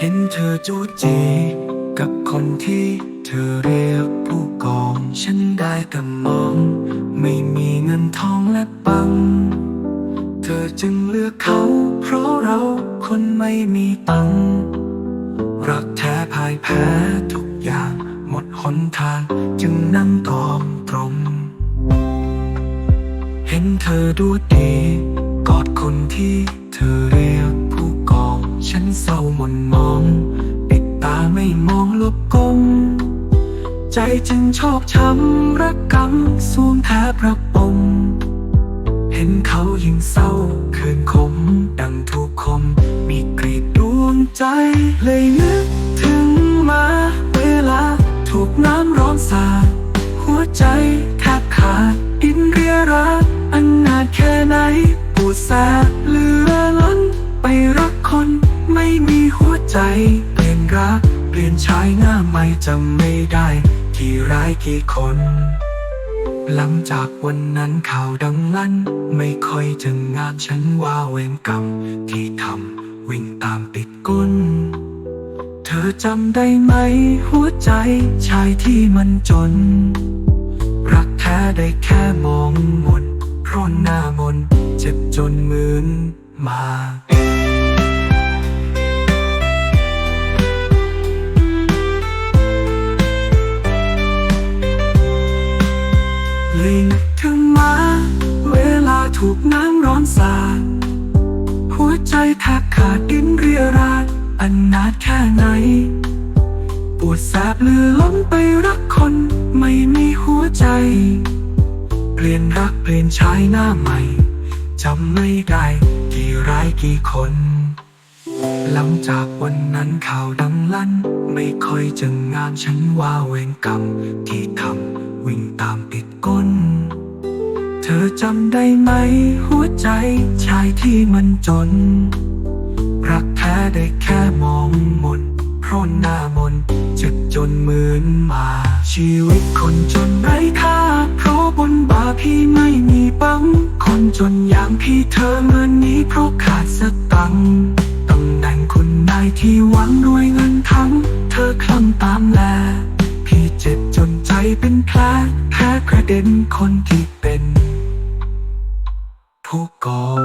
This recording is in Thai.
เห็นเธอจูจีกับคนที่เธอเรียกผู้กอง ฉันได้แต่มอง ไม่มีเงินทองและปัง เธอจึงเลือกเขา เพราะเราคนไม่มีตัง รักแท้พ่ายแพ้ทุกอย่าง หมดหนทางจึงนั่งตอมตรมเห็นเธอดูดี กอดคนที่เธอเรีย เศร้าหม่นมอง ปิดตาไม่มองลบก้ม ใจจึงชอกช้ำรักกำสวมแทบระปมเห็นเขายิ่งเศร้าคืนคม ดังถูกคม มีกรีดดวงใจเลยนึกถึงมาเวลา ถูกน้ำร้อนสาดหัวใจแทบขาดดินเรียราดอันนาจแค่ไหนปวดแสบเหลือล้นไปรักคน ไม่มีหัวใจ เปลี่ยนรัก เปลี่ยนชายหน้าใหม่จำไม่ได้ กี่ร้ายกี่คน หลังจากวันนั้นข่าวดังลั่น ไม่ค่อยจะงานฉันว่าเวรกรรม ที่ทำวิ่งตามติดก้นเธอจำได้ไหม หัวใจชายที่มันจน รักแท้ได้แค่มองมนเพราะหน้ามนเจ็บจนมืนมา ถูกน้ำร้อนสาดหัวใจแทบขาดดินเรียราดอันนาจแค่ไหน ปวดแสบเลือล้นไปรักคนไม่มีหัวใจ เปลี่ยนรักเปลี่ยนชายหน้าใหม่จำไม่ได้กี่ร้ายกี่คน หลังจากวันนั้นข่าวดังลั่น ไม่ค่อยจะงานฉันว่าเวรกรรมที่ทำวิ่งตามติดก้น จำได้ไหม หัวใจชายที่มันจน รักแท้ได้แค่มองมนเพราะหน้ามนเจ็บจนเหมือนมา ชีวิตคนจนไร้ค่าเพราะบนบ่าพี่ไม่มีปัง คนจนอย่างพี่เธอเมื่อนี้เพราะขาดสตังตำแหน่งคุณนายที่หวังรวยเงินทั้ง เธอคลั่งตามแล พี่เจ็บจนใจเป็นแผลแพ้กระเด็นคนที่เป็น ผู้กอง